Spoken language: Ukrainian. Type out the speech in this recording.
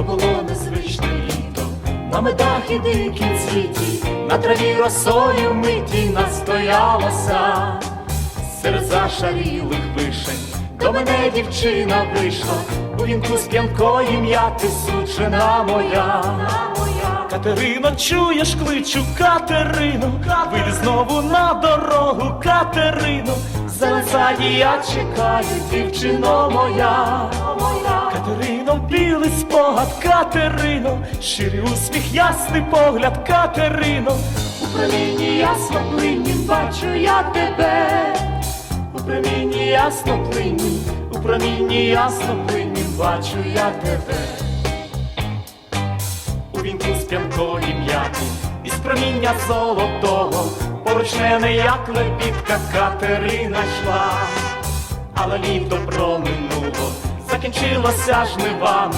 то було незвичне літо, на медах і дикім світі, на траві росою миті настоялося, серед зашарілих вишень, до мене дівчина вийшла, у вінку з п'янкої м'яти суджена моя. Катерино, чуєш, кличу Катерино, вийди знову на дорогу, Катерино, Залицяді я чекаю, дівчино моя, білий спогад, Катерино, щирий усміх, ясний погляд, Катерино, у промінні ясно плинні бачу я тебе, у промінні ясно плинні, у промінні ясно плинні бачу я тебе. У вінку з п'янкої м'яти, із проміння золотого, поруч мене, як лебідка Катерина йшла, але літо проминуло, закінчилося жнивами.